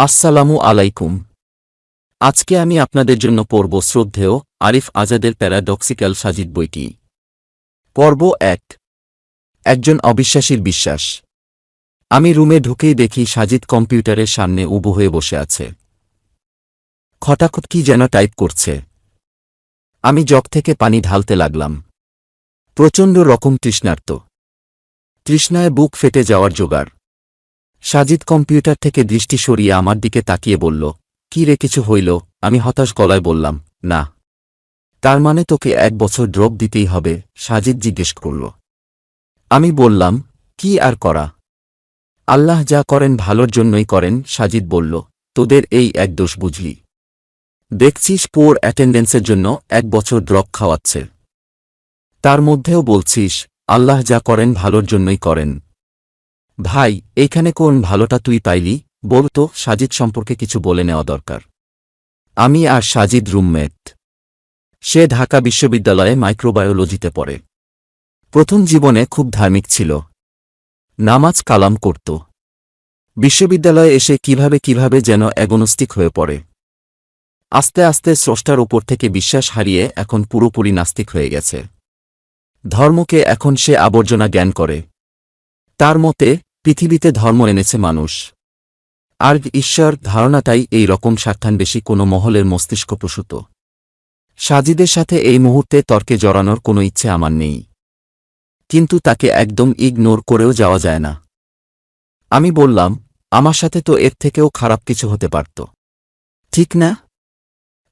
আসসালামু আলাইকুম। আজকে আমি আপনাদের জন্য পড়ব শ্রদ্ধেয় আরিফ আজাদের প্যারাডক্সিক্যাল সাজিদ বইটি। পর্ব এক। একজন অবিশ্বাসীর বিশ্বাস। আমি রুমে ঢুকেই দেখি সাজিদ কম্পিউটারের সামনে উবু হয়ে বসে আছে। খটাখট কি যেন টাইপ করছে। আমি জগ থেকে পানি ঢালতে লাগলাম। প্রচণ্ড রকম তৃষ্ণার্ত। তৃষ্ণায় বুক ফেটে যাওয়ার জোগাড়। সাজিদ কম্পিউটার থেকে দৃষ্টি সরিয়ে আমার দিকে তাকিয়ে বলল, কি রে, কিছু হইল? আমি হতাশ গলায় বললাম, না। তার মানে তোকে এক বছর ড্রপ দিতেই হবে? সাজিদ জিজ্ঞেস করল। আমি বললাম, কি আর করা? আল্লাহ যা করেন ভালোর জন্যই করেন, সাজিদ বলল, তোদের এই এক দোষ বুঝলি। দেখছিস পোর অ্যাটেন্ডেন্সের জন্য এক বছর ড্রপ খাওয়াচ্ছে। তার মধ্যেও বলছিস, আল্লাহ যা করেন ভালোর জন্যই করেন। ভাই এইখানে কোন ভালোটা তুই পাইলি? বলতো সাজিদ সম্পর্কে কিছু বলে নেওয়া দরকার। আমি আর সাজিদ রুমমেট। সে ঢাকা বিশ্ববিদ্যালয়ে মাইক্রোবায়োলজিতে পড়ে। প্রথম জীবনে খুব ধার্মিক ছিল। নামাজ কালাম করত। বিশ্ববিদ্যালয়ে এসে কীভাবে কীভাবে যেন অ্যাগনস্টিক হয়ে পড়ে। আস্তে আস্তে স্রষ্টার ওপর থেকে বিশ্বাস হারিয়ে এখন পুরোপুরি নাস্তিক হয়ে গেছে। ধর্মকে এখন সে আবর্জনা জ্ঞান করে। তার মতে পৃথিবীতে ধর্ম এনেছে মানুষ। আর ঈশ্বর ধারণাটাই এই রকম স্বার্থান্বেষী কোনো মহলের মস্তিষ্ক প্রসূত। সাজিদের সাথে এই মুহূর্তে তর্কে জড়ানোর কোনো ইচ্ছে আমার নেই। কিন্তু তাকে একদম ইগনোর করেও যাওয়া যায় না। আমি বললাম, আমার সাথে তো এর থেকেও খারাপ কিছু হতে পারত। ঠিক না?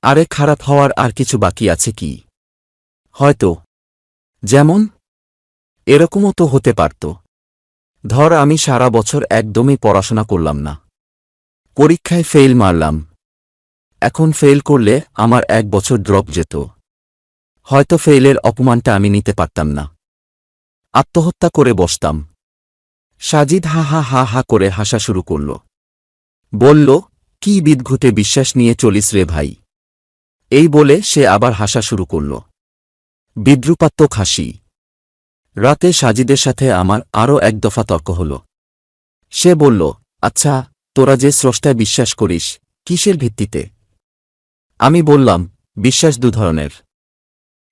আরে খারাপ হওয়ার আর কিছু বাকি আছে কি? হয়তো। যেমন? এরকমও তো হতে পারত। ধর আমি সারা বছর একদমই পড়াশোনা করলাম না। পরীক্ষায় ফেল মারলাম। এখন ফেল করলে আমার এক বছর ড্রপ যেত। হয়তো ফেইলের অপমানটা আমি নিতে পারতাম না। আত্মহত্যা করে বসতাম। সাজিদ হা হা হা হা করে হাসা শুরু করল। বলল, কি বিদঘুটে বিশ্বাস নিয়ে চলিস রে ভাই? এই বলে সে আবার হাসা শুরু করল। বিদ্রুপাত্মক হাসি। রাতে সাজিদের সাথে আমার আরও এক দফা তর্ক হল। সে বলল আচ্ছা তোরা যে স্রষ্টায় বিশ্বাস করিস, কিসের ভিত্তিতে? আমি বললাম, বিশ্বাস দু ধরনের।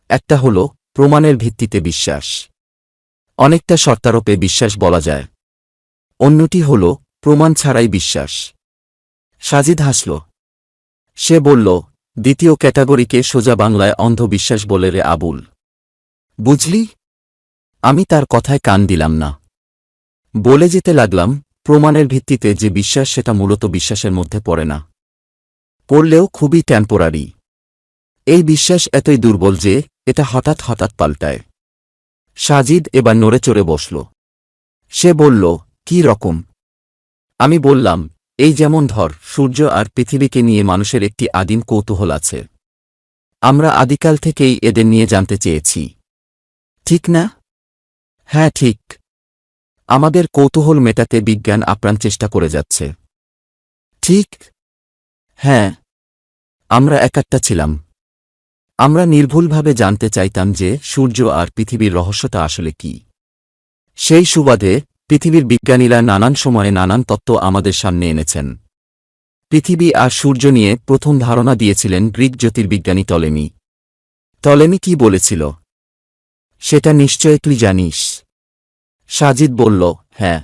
একটা হল, প্রমাণের ভিত্তিতে বিশ্বাস। অনেকটা শর্তারোপে বিশ্বাস বলা যায়। অন্যটি হল, প্রমাণ ছাড়াই বিশ্বাস। সাজিদ হাসল। সে বলল, দ্বিতীয় ক্যাটাগরিকে সোজা বাংলায় অন্ধবিশ্বাস বলে রে আবুল। বুঝলি? আমি তার কথায় কান দিলাম না। বলে যেতে লাগলাম, প্রমাণের ভিত্তিতে যে বিশ্বাস সেটা মূলত বিশ্বাসের মধ্যে পড়ে না। পড়লেও খুবই টেম্পোরারি এই বিশ্বাস এতই দুর্বল যে, এটা হঠাৎ হঠাৎ পাল্টায়। সাজিদ এবার নড়ে চড়ে বসল। সে বলল, কি রকম? আমি বললাম, এই যেমন ধর, সূর্য আর পৃথিবীকে নিয়ে মানুষের একটি আদিম কৌতূহল আছে। আমরা আদিকাল থেকেই এদের নিয়ে জানতে চেয়েছি। ঠিক না? হ্যাঁ ঠিক। আমাদের কৌতূহল মেটাতে বিজ্ঞান আপ্রাণ চেষ্টা করে যাচ্ছে। ঠিক? হ্যাঁ। আমরা একাত্তা ছিলাম। আমরা নির্ভুলভাবে জানতে চাইতাম যে সূর্য আর পৃথিবীর রহস্যটা আসলে কি। সেই সুবাদে পৃথিবীর বিজ্ঞানীরা নানান সময়ে নানান তত্ত্ব আমাদের সামনে এনেছেন। পৃথিবী আর সূর্য নিয়ে প্রথম ধারণা দিয়েছিলেন গ্রিক জ্যোতির্বিজ্ঞানী টলেমি। টলেমি কি বলেছিল? সেটা নিশ্চয় তুই জানিস। সাজিদ বলল হ্যাঁ।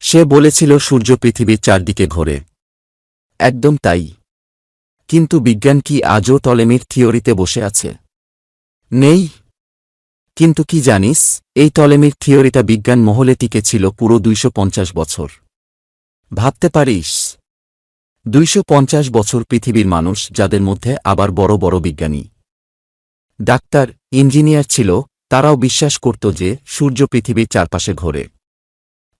সে বলেছিল, সূর্য পৃথিবীর চারদিকে ঘোরে। একদম তাই। কিন্তু বিজ্ঞান কি আজও টলেমির থিওরিতে বসে আছে? নেই। কিন্তু কি জানিস, এই টলেমির থিওরিটা বিজ্ঞান মহলে টিকে ছিল পুরো দুইশো পঞ্চাশ বছর। ভাবতে পারিস? দুইশো পঞ্চাশ বছর পৃথিবীর মানুষ, যাদের মধ্যে আবার বড় বড় বিজ্ঞানী। ডাক্তার, ইঞ্জিনিয়ার ছিল তারাও বিশ্বাস করত যে সূর্য পৃথিবীর চারপাশে ঘোরে।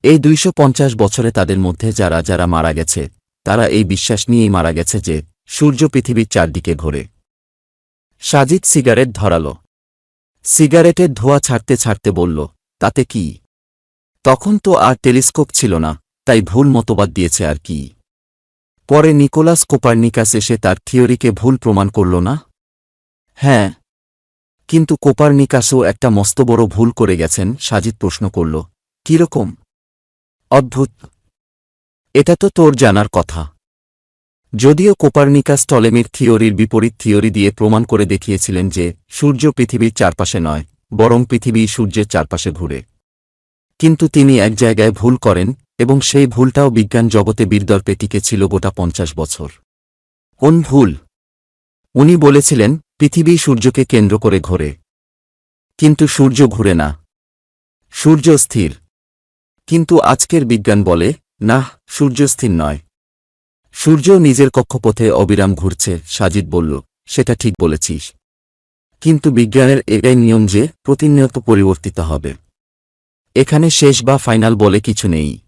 এই দুইশো পঞ্চাশ বছরে তাদের মধ্যে যারা যারা মারা গেছে, তারা এই বিশ্বাস নিয়েই মারা গেছে যে সূর্য পৃথিবীর চারদিকে ঘোরে। সাজিদ সিগারেট ধরাল। সিগারেটের ধোয়া ছাড়তে ছাড়তে বলল, তাতে কি? তখন তো আর টেলিস্কোপ ছিল না, তাই ভুল মতবাদ দিয়েছে আর কি। পরে নিকোলাস কোপারনিকাস এসে তার থিওরিকে ভুল প্রমাণ করল না? হ্যাঁ কিন্তু কোপারনিকাসও একটা মস্ত বড় ভুল করে গেছেন, সাজিদ প্রশ্ন করল। কীরকম অদ্ভুত। এটা তো তোর জানার কথা। যদিও কোপার্নিকাস টলেমির থিওরির বিপরীত থিওরি দিয়ে প্রমাণ করে দেখিয়েছিলেন যে, সূর্য পৃথিবীর চারপাশে নয়, বরং পৃথিবী সূর্যের চারপাশে ঘুরে। কিন্তু তিনি এক জায়গায় ভুল করেন, এবং সেই ভুলটাও বিজ্ঞান জগতে বীরদর্পে টিকেছিল গোটা পঞ্চাশ বছর। কোন ভুল? উনি বলেছিলেন পৃথিবী সূর্যকে কেন্দ্র করে ঘোরে। কিন্তু সূর্য ঘুরে না। সূর্য স্থির। কিন্তু আজকের বিজ্ঞান বলে না সূর্য স্থির নয়। সূর্য নিজের কক্ষপথে অবিরাম ঘুরছে সাজিদ বলল, সেটা ঠিক বলেছিস। কিন্তু বিজ্ঞানের এটাই নিয়ম যে, প্রতিনিয়ত পরিবর্তিত হবে। এখানে শেষ বা ফাইনাল বলে কিছু নেই।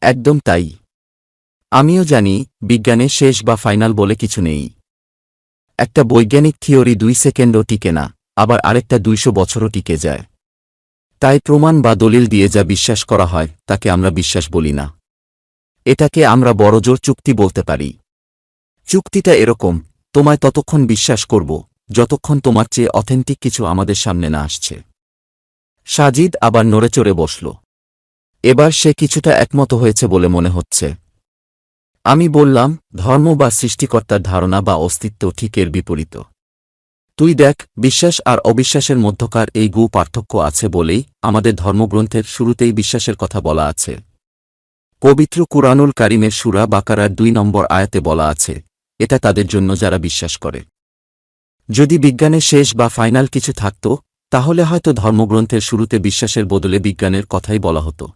একদম তাই। আমিও জানি, বিজ্ঞানে শেষ বা ফাইনাল বলে কিছু নেই। একটা বৈজ্ঞানিক থিওরি দুই সেকেন্ডও টিকে না, আবার আরেকটা দুইশো বছরও টিকে যায়। তাই প্রমাণ বা দলিল দিয়ে যা বিশ্বাস করা হয়, তাকে আমরা বিশ্বাস বলি না। এটাকে আমরা বড়জোর চুক্তি বলতে পারি। চুক্তিটা এরকম, তোমায় ততক্ষণ বিশ্বাস করব, যতক্ষণ তোমার চেয়ে অথেন্টিক কিছু আমাদের সামনে না আসছে। সাজিদ আবার নড়েচড়ে বসল। এবার সে কিছুটা একমত হয়েছে বলে মনে হচ্ছে। আমি বললাম, ধর্ম বা সৃষ্টিকর্তার ধারণা বা অস্তিত্ব ঠিক এর বিপরীত। তুই দেখ, বিশ্বাস আর অবিশ্বাসের মধ্যকার এই গু পার্থক্য আছে বলেই আমাদের ধর্মগ্রন্থের শুরুতেই বিশ্বাসের কথা বলা আছে। পবিত্র কুরআনুল কারিমের সুরা বাকারার দুই নম্বর আয়াতে বলা আছে, এটা তাদের জন্য যারা বিশ্বাস করে। যদি বিজ্ঞানে শেষ বা ফাইনাল কিছু থাকত, তাহলে হয়তো ধর্মগ্রন্থের শুরুতে বিশ্বাসের বদলে বিজ্ঞানের কথাই বলা হতো।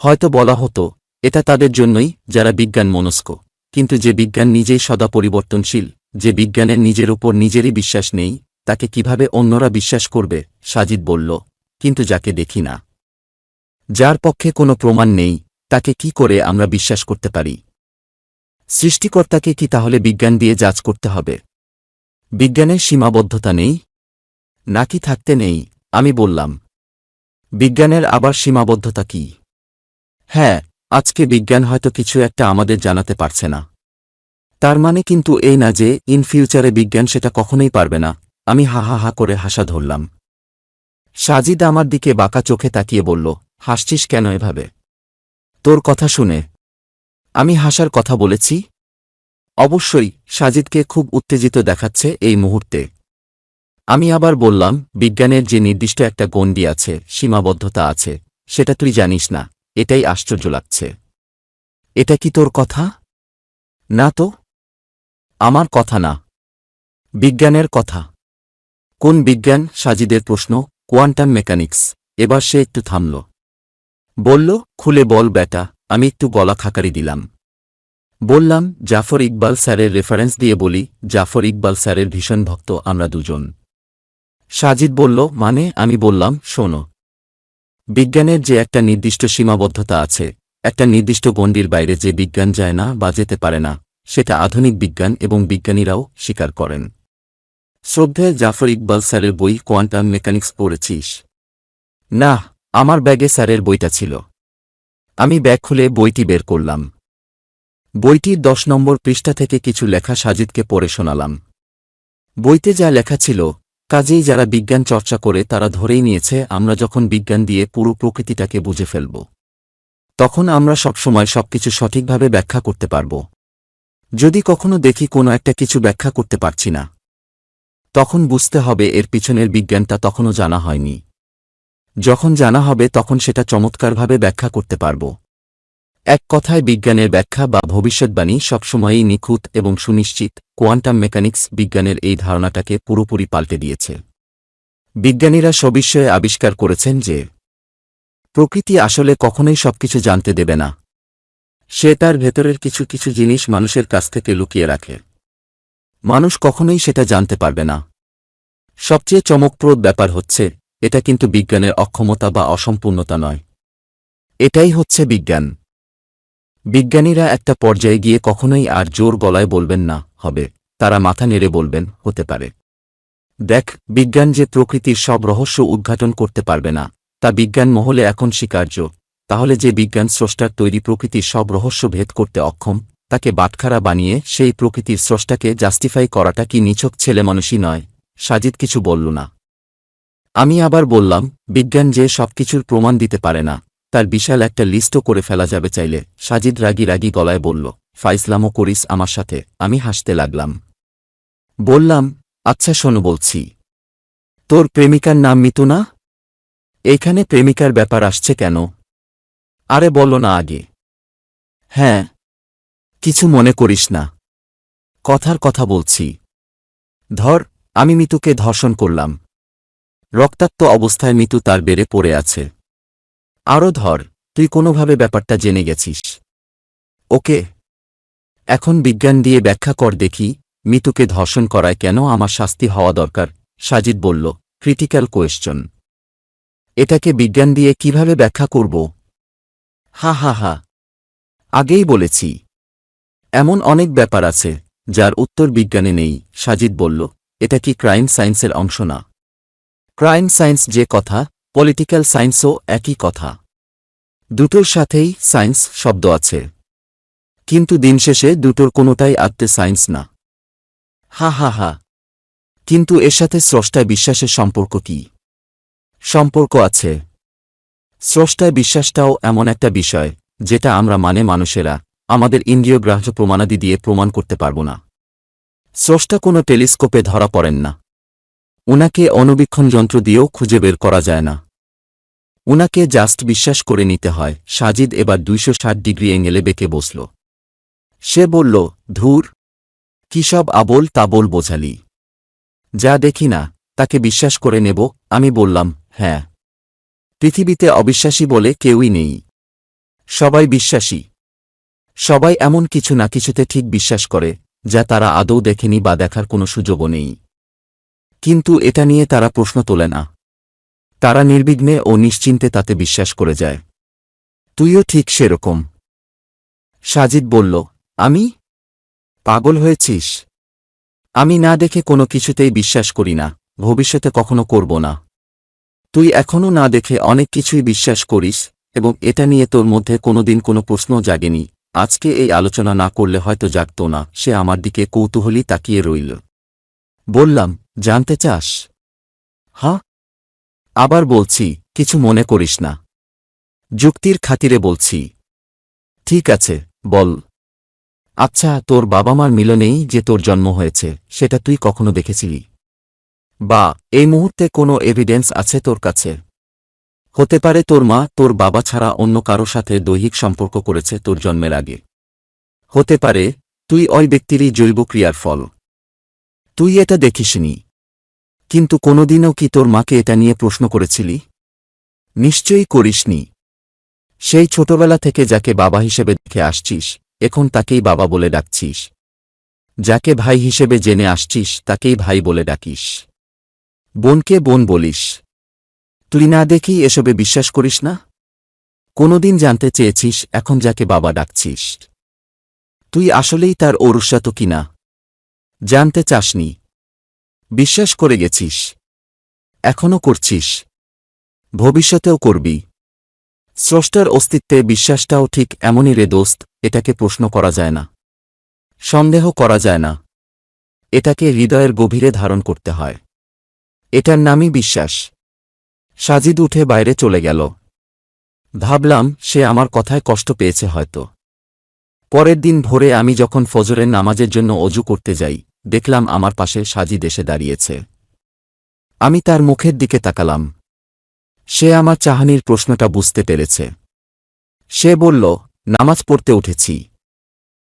হয়তো বলা হতো এটা তাদের জন্যই যারা বিজ্ঞান মনস্ক। কিন্তু যে বিজ্ঞান নিজেই সদা পরিবর্তনশীল, যে বিজ্ঞানের নিজের উপর নিজেরই বিশ্বাস নেই, তাকে কীভাবে অন্যরা বিশ্বাস করবে, সাজিদ বলল, কিন্তু যাকে দেখি না। যার পক্ষে কোনো প্রমাণ নেই, তাকে কি করে আমরা বিশ্বাস করতে পারি? সৃষ্টিকর্তাকে কি তাহলে বিজ্ঞান দিয়ে যাচ করতে হবে? বিজ্ঞানের সীমাবদ্ধতা নেই? নাকি থাকতে নেই, আমি বললাম। বিজ্ঞানের আবার সীমাবদ্ধতা কি? হ্যাঁ আজকে বিজ্ঞান হয়তো কিছু একটা আমাদের জানাতে পারছে না। তার মানে কিন্তু এই না যে, ইন ফিউচারে বিজ্ঞান সেটা কখনোই পারবে না। আমি হা হা হা করে হাসা ধরলাম। সাজিদ আমার দিকে বাঁকা চোখে তাকিয়ে বলল, হাসছিস কেন এভাবে? তোর কথা শুনে। আমি হাসার কথা বলেছি। অবশ্যই সাজিদকে খুব উত্তেজিত দেখাচ্ছে এই মুহূর্তে। আমি আবার বললাম, বিজ্ঞানের যে নির্দিষ্ট একটা গণ্ডি আছে, সীমাবদ্ধতা আছে, সেটা তুই জানিস না। এটাই আশ্চর্য লাগছে। এটা কি তোর কথা? না তো। আমার কথা না। বিজ্ঞানের কথা। কোন বিজ্ঞান সাজিদের প্রশ্ন? Quantum mechanics. এবার সে একটু থামল। বলল, খুলে বল বেটা আমি একটু গলা খাকারি দিলাম। বললাম, জাফর ইকবাল স্যারের রেফারেন্স দিয়ে বলি, জাফর ইকবাল স্যারের ভীষণ ভক্ত আমরা দুজন। সাজিদ বলল মানে আমি বললাম, শোনো বিজ্ঞানের যে একটা নির্দিষ্ট সীমাবদ্ধতা আছে, একটা নির্দিষ্ট গণ্ডির বাইরে যে বিজ্ঞান যায় না বা যেতে পারে না, সেটা আধুনিক বিজ্ঞান এবং বিজ্ঞানীরাও স্বীকার করেন। শ্রদ্ধেয় জাফর ইকবাল স্যারের বই কোয়ান্টাম মেকানিক্স পড়েছিস? না, আমার ব্যাগে স্যারের বইটা ছিল। আমি ব্যাগ খুলে বইটি বের করলাম। বইটির দশ নম্বর পৃষ্ঠা থেকে কিছু লেখা সাজিদকে পড়ে শোনালাম। বইতে যা লেখা ছিল কাজেই যারা বিজ্ঞান চর্চা করে তারা ধরেই নিয়েছে, আমরা যখন বিজ্ঞান দিয়ে পুরো প্রকৃতিটাকে বুঝে ফেলব, তখন আমরা সবসময় সবকিছু সঠিকভাবে ব্যাখ্যা করতে পারব। যদি কখনো দেখি কোনো একটা কিছু ব্যাখ্যা করতে পারছি না, তখন বুঝতে হবে এর পিছনের বিজ্ঞানটা তখনও জানা হয়নি। যখন জানা হবে, তখন সেটা চমৎকারভাবে ব্যাখ্যা করতে পারব। এক কথায় বিজ্ঞানের ব্যাখ্যা বা ভবিষ্যৎবাণী সবসময়ই নিখুঁত এবং সুনিশ্চিত কোয়ান্টাম মেকানিক্স বিজ্ঞানের এই ধারণাটাকে পুরোপুরি পাল্টে দিয়েছে। বিজ্ঞানীরা সবিষয়ে আবিষ্কার করেছেন যে, প্রকৃতি আসলে কখনোই সবকিছু জানতে দেবে না। সে তার ভেতরের কিছু কিছু জিনিস মানুষের কাছ থেকে লুকিয়ে রাখে। মানুষ কখনোই সেটা জানতে পারবে না। সবচেয়ে চমকপ্রদ ব্যাপার হচ্ছে, এটা কিন্তু বিজ্ঞানের অক্ষমতা বা অসম্পূর্ণতা নয়। এটাই হচ্ছে বিজ্ঞান। বিজ্ঞানীরা একটা পর্যায়ে গিয়ে কখনোই আর জোর গলায় বলবেন না, হবে। তারা মাথা নেড়ে বলবেন, হতে পারে। দেখ, বিজ্ঞান যে প্রকৃতির সব রহস্য উদ্ঘাটন করতে পারবে না, তা বিজ্ঞান মহলে এখন স্বীকার্য। তাহলে যে বিজ্ঞান স্রষ্টার তৈরি প্রকৃতির সব রহস্য ভেদ করতে অক্ষম, তাকে বাটখারা বানিয়ে সেই প্রকৃতির স্রষ্টাকে জাস্টিফাই করাটা কি নিছক ছেলেমানুষই নয়, সাজিদ কিছু বলল না। আমি আবার বললাম, বিজ্ঞান যে সবকিছুর প্রমাণ দিতে পারে না। তার বিশাল একটা লিস্টও করে ফেলা যাবে চাইলে। সাজিদ রাগি রাগি গলায় বলল ফাইসলামও করিস আমার সাথে, আমি হাসতে লাগলাম। বললাম আচ্ছা শোনো বলছি। তোর প্রেমিকার নাম মিতু না? এখানে প্রেমিকার ব্যাপার আসছে কেন? আরে বলো না আগে। হ্যাঁ কিছু মনে করিস না। কথার কথা বলছি। ধর, আমি মিতুকে ধর্ষণ করলাম। রক্তাক্ত অবস্থায় মিতু তার বেড়ে পড়ে আছে। আরও ধর, তুই কোনোভাবে ব্যাপারটা জেনে গেছিস। ওকে। এখন বিজ্ঞান দিয়ে ব্যাখ্যা কর দেখি, মিতুকে ধর্ষণ করায় কেন আমার শাস্তি হওয়া দরকার, সাজিদ বলল ক্রিটিক্যাল কোয়েশ্চন এটাকে বিজ্ঞান দিয়ে কীভাবে ব্যাখ্যা করব? হা হা হা। আগেই বলেছি। এমন অনেক ব্যাপার আছে, যার উত্তর বিজ্ঞানে নেই, সাজিদ বলল, এটা কি ক্রাইম সায়েন্সের অংশ না? ক্রাইম সায়েন্স যে কথা পলিটিক্যাল সায়েন্সও একই কথা। দুটোর সাথেই সায়েন্স শব্দ আছে। কিন্তু দিন শেষে দুটোর কোনোটাই আত্মে সায়েন্স না। হা হা হা। কিন্তু এর সাথে স্রষ্টায় বিশ্বাসের সম্পর্ক কি? সম্পর্ক আছে। স্রষ্টায় বিশ্বাসটাও এমন একটা বিষয়, যেটা আমরা মানে মানুষেরা, আমাদের ইন্দ্রিয় গ্রাহ্য প্রমাণাদি দিয়ে প্রমাণ করতে পারব না। স্রষ্টা কোনো টেলিস্কোপে ধরা পড়েন না। উনাকে অনবীক্ষণ যন্ত্র দিয়েও খুঁজে বের করা যায় না। উনাকে জাস্ট বিশ্বাস করে নিতে হয়, সাজিদ এবার দুইশো ষাট ডিগ্রি এঙ্গেলে বেঁকে বসল। সে বলল, ধুর, কি সব আবোল তাবোল বোঝালি। যা দেখি না, তাকে বিশ্বাস করে নেব। আমি বললাম হ্যাঁ। পৃথিবীতে অবিশ্বাসী বলে কেউই নেই। সবাই বিশ্বাসী। সবাই এমন কিছু না কিছুতে ঠিক বিশ্বাস করে, যা তারা আদৌ দেখেনি বা দেখার কোনো সুযোগও নেই। কিন্তু এটা নিয়ে তারা প্রশ্ন তোলে না। তারা নির্বিঘ্নে ও নিশ্চিন্তে তাতে বিশ্বাস করে যায়। তুইও ঠিক সেরকম। সাজিদ বলল, আমি? পাগল হয়েছিস। আমি না দেখে কোনো কিছুতেই বিশ্বাস করি না, ভবিষ্যতে কখনো করব না। তুই এখনও না দেখে অনেক কিছুই বিশ্বাস করিস এবং এটা নিয়ে তোর মধ্যে কোনোদিন কোনো প্রশ্ন জাগেনি। আজকে এই আলোচনা না করলে হয়তো জাগত না। সে আমার দিকে কৌতূহলী তাকিয়ে রইল। বললাম, জানতে চাস? হ্যাঁ আবার বলছি, কিছু মনে করিস না। যুক্তির খাতিরে বলছি, ঠিক আছে, বল। আচ্ছা তোর বাবা মার মিলনেই যে তোর জন্ম হয়েছে, সেটা তুই কখনো দেখেছিলি? বা, এই মুহূর্তে কোনো এভিডেন্স আছে তোর কাছে? হতে পারে তোর মা তোর বাবা ছাড়া অন্য কারও সাথে দৈহিক সম্পর্ক করেছে তোর জন্মের আগে। হতে পারে, তুই ওই ব্যক্তিরই জৈব ক্রিয়ার ফল। তুই এটা দেখিসনি। কিন্তু কোনোদিনও কি তোর মাকে এটা নিয়ে প্রশ্ন করেছিলি? নিশ্চয়ই করিসনি। সেই ছোটবেলা থেকে যাকে বাবা হিসেবে দেখে আসছিস, এখন তাকেই বাবা বলে ডাকছিস। যাকে ভাই হিসেবে জেনে আসছিস, তাকেই ভাই বলে ডাকিস। বোনকে বোন বলিস। তুই না দেখেই এসবে বিশ্বাস করিস না? কোনোদিন জানতে চেয়েছিস এখন যাকে বাবা ডাকছিস। তুই আসলেই তার ঔরস্যাত কিনা? জানতে চাসনি। বিশ্বাস করে গেছিস। এখনও করছিস। ভবিষ্যতেও করবি। স্রষ্টার অস্তিত্বে বিশ্বাসটাও ঠিক এমনই রে দোস্ত, এটাকে প্রশ্ন করা যায় না। সন্দেহ করা যায় না। এটাকে হৃদয়ের গভীরে ধারণ করতে হয়। এটার নামই বিশ্বাস। সাজিদ উঠে বাইরে চলে গেল। ভাবলাম, সে আমার কথায় কষ্ট পেয়েছে হয়তো। পরের দিন ভোরে আমি যখন ফজরের নামাজের জন্য অজু করতে যাই দেখলাম আমার পাশে সাজি দেশে দাঁড়িয়েছে। আমি তার মুখের দিকে তাকালাম। সে আমার চাহানির প্রশ্নটা বুঝতে পেরেছে। সে বলল, নামাজ পড়তে উঠেছি।